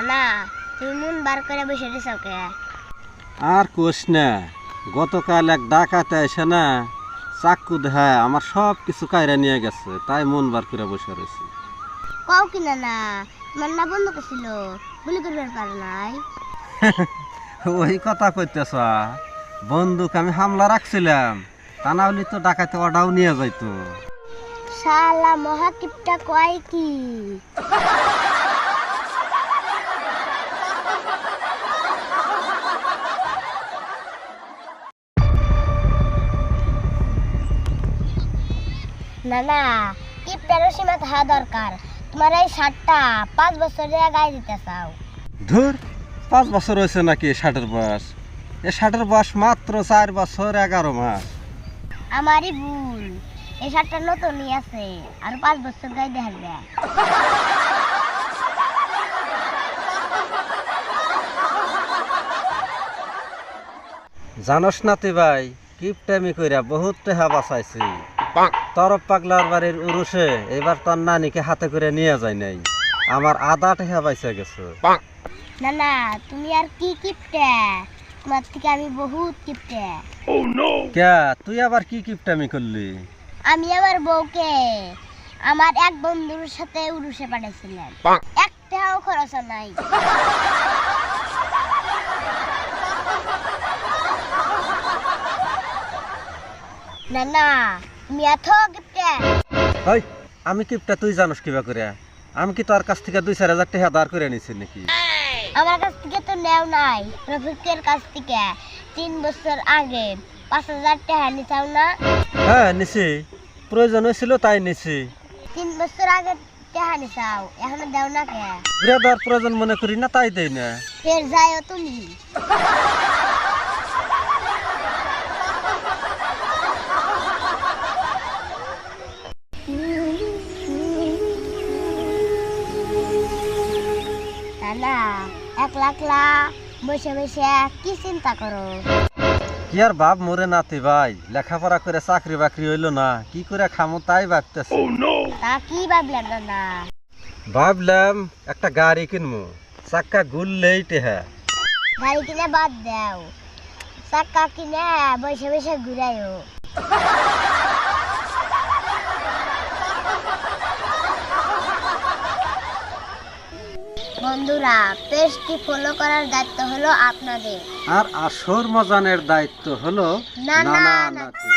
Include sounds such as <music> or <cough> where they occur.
বার করে বসে রেছো কে? আর কোষ না গতকাল এক ডাকাতে এসে না চাক্কু দেখায় আমার সব কিছু কায়রা নিয়ে গেছে তাই মন বার করে বসে রয়েছি। কও কিনা না তোমার না বন্ধ করছিল গুলি করবার পারে নাই? <laughs> ওই কথা কইতেছ বন্দুক আমি হামলা রাখছিলাম তা না হলে তো ডাকাতে ওটাও নিয়ে যাইতো। শালা মহাকিপটা কয় কি? না না কিপটারও সীমা থাকা দরকার? তোমার এই শার্টটা পাঁচ বছর ধরে গায়ে দিতে চাও। ধুর পাঁচ বছর হয়েছে নাকি ষাটের বয়স? এ ষাটের বয়স মাত্র চার বছর এগারো মাস। আমারই ভুল। এই শার্টটা নতুনই আছে আর পাঁচ বছর গায়ে দেখবে জানস না তুই ভাই কিপটামি কইরা বহুত টেহা বাঁচাইছি। তরফ পাগলার বাড়ির উরুষে এবার তোর নানিকে হাতে করে নিয়ে যায় নাই। আমার আদা টেহা বাইসে গেছে। না না তুমি আর কি কিপটে? তোমার থেকে আমি বহুত কিপটে। কে? তুই আবার কি কিপটামি করলি? আমি আমার বউকে। আমার এক বন্ধুর সাথে উরুষে পাঠাইছিলাম। একটাও খরচ নাই। না না এত কিপটে ওই আমি কিপটা তুই জানোস কিবা করে। আমি কি তোর কাছ থেকে দুই চার হাজার টাকা দাঁড় করে নিছি নাকি? আমার কাছ থেকে তো নেও নাই রফিকের কাছ থেকে। তিন বছর আগে পাঁচ হাজার টাকা নিচাও না? হ্যাঁ নিছি। প্রয়োজন হয়েছিল তাই নিছি। তিন বছর আগে টাকা নিচাও এখনও দেও না কে? দেওয়ার প্রয়োজন মনে করি না তাই দেই না। ফের যাইও তুমি। না একলা একলা বসে বসে কি চিন্তা করো? কি আর বাপ মরে নাতি ভাই? লেখাপড়া করে চাকরি বাকরি হইল না কি করে খামো তাই ভাবতেছি। তা কি ভাবলেন না ভাবলাম একটা গাড়ি কিনবো চাক্কা গুললেই টেহা। গাড়ি কিনে বাদ দাও চাক্কা কিনে বসে বসে ঘুরাইও। বন্ধুরা পেজটি ফলো করার দায়িত্ব হলো আপনাদের আর আসর মজানের দায়িত্ব হলো না, না, নানা না। নাতি